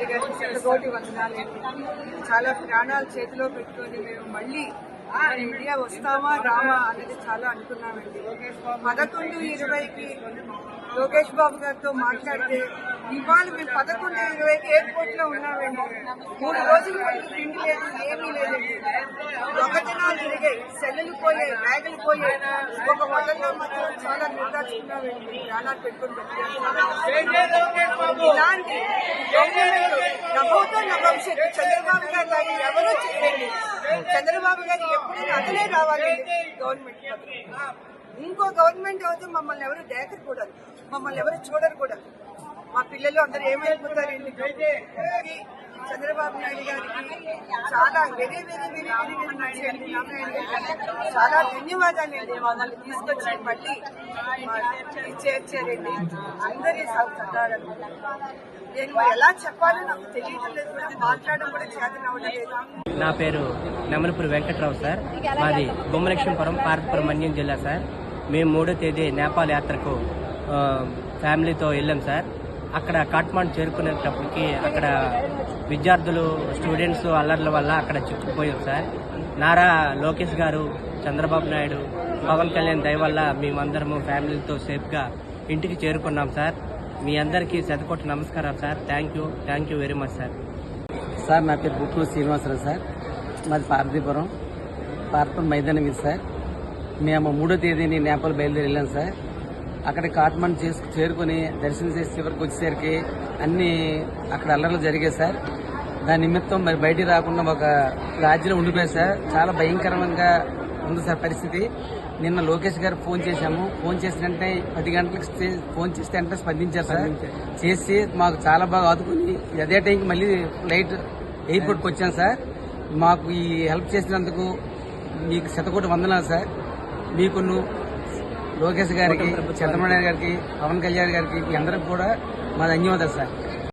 నాయుడు గారికి శతకోటి వందనాలు చాలా ప్రాణాలు చేతిలో పెట్టుకొని మేము మళ్ళీ ఇండియా వస్తామా రామా? అనేది చాలా అనుకున్నామండి. పదకొండు ఇరవైకి లోకేష్ బాబు గారితో మాట్లాడితే ఇవాళ మేము పదకొండు ఇరవైకి ఎయిర్పోర్ట్లో ఉన్నామండి. మూడు రోజులు మనకి తిండి లేదు ఏమీ లేదండి దొంగతనాలు జరిగాయి సెల్లులు పోయాయి బ్యాగులు పోయాయి. ఒక హోటల్లో మాత్రం చాలా నిర్దాచుకున్నామండి ప్రాణాలు పెట్టుకుని బతికాం. ఇలాంటి దొంగలు నభోతో నా భవిష్యత్తు చంద్రబాబు గారు లాగా ఎవరో చేయండి చంద్రబాబు గారు ఎప్పుడైనా అతనే రావాలి గవర్నమెంట్ ఇంకో గవర్నమెంట్ అయితే మమ్మల్ని ఎవరు దేకరు కూడా. మమ్మల్ని ఎవరు చూడరు కూడా. మా పిల్లలు అందరూ ఏమైపోతారండి చంద్రబాబు నాయుడు గారికి చాలా very very very very very Naidu గారికి రామాయణ గారికి చాలా ధన్యవాదాలు ధన్యవాదాలు తీసుకొచ్చి బట్టి చేర్చారండి అందరి సహకారం నేను ఎలా చెప్పాలో నాకు తెలియటం లేదు. మాట్లాడడం కూడా చేతన నా పేరు నెమలపూరి వెంకట్రావు సార్. మాది బొమ్మలక్ష్మీపురం పార్వతీపురం మన్యం జిల్లా సార్. మేము మూడో తేదీ నేపాల్ యాత్రకు ఫ్యామిలీతో వెళ్ళాం సార్. అక్కడ కాట్మాండ్ చేరుకునేటప్పటికి అక్కడ విద్యార్థులు స్టూడెంట్స్ అల్లర్ల వల్ల అక్కడ చిక్కుపోయాం సార్. నారా లోకేష్ గారు చంద్రబాబు నాయుడు పవన్ కళ్యాణ్ దయ వల్ల మేమందరము ఫ్యామిలీతో సేఫ్గా ఇంటికి చేరుకున్నాం సార్. మీ అందరికీ శతకోటి నమస్కారం sir. Thank you thank you very much sir. Sir నా పేరు బుక్కు శ్రీనివాసరావు సార్. మాది పార్థీపురం పార్వతీపురం మైదానం ఇది సార్. మేము మూడో తేదీని నేపాల్ బయలుదేరి వెళ్ళాం సార్. అక్కడ కాట్మండ్ చేసు చేరుకొని దర్శనం చేసి చివరికి వచ్చేసరికి అన్ని అక్కడ అల్లర్లు జరిగాయి సార్. దాని నిమిత్తం మరి బయటికి రాకుండా ఒక రాజ్యంలో ఉండిపోయాయి సార్. చాలా భయంకరంగా ఉంది సార్ పరిస్థితి. నిన్న లోకేష్ గారు ఫోన్ చేశాము. ఫోన్ చేసిన వెంటనే పది గంటలకు ఫోన్ చేస్తే వెంటనే స్పందించారు సార్. చేసి మాకు చాలా బాగా ఆదుకుని అదే టైంకి మళ్ళీ ఫ్లైట్ ఎయిర్పోర్ట్కి వచ్చాను సార్. మాకు ఈ హెల్ప్ చేసినందుకు మీకు శతకోటి వందనాలు సార్. మీకు లోకేష్ గారికి చంద్రబాబు నాయుడు గారికి పవన్ కళ్యాణ్ గారికి అందరికి కూడా మా ధన్యవాదాలు సార్.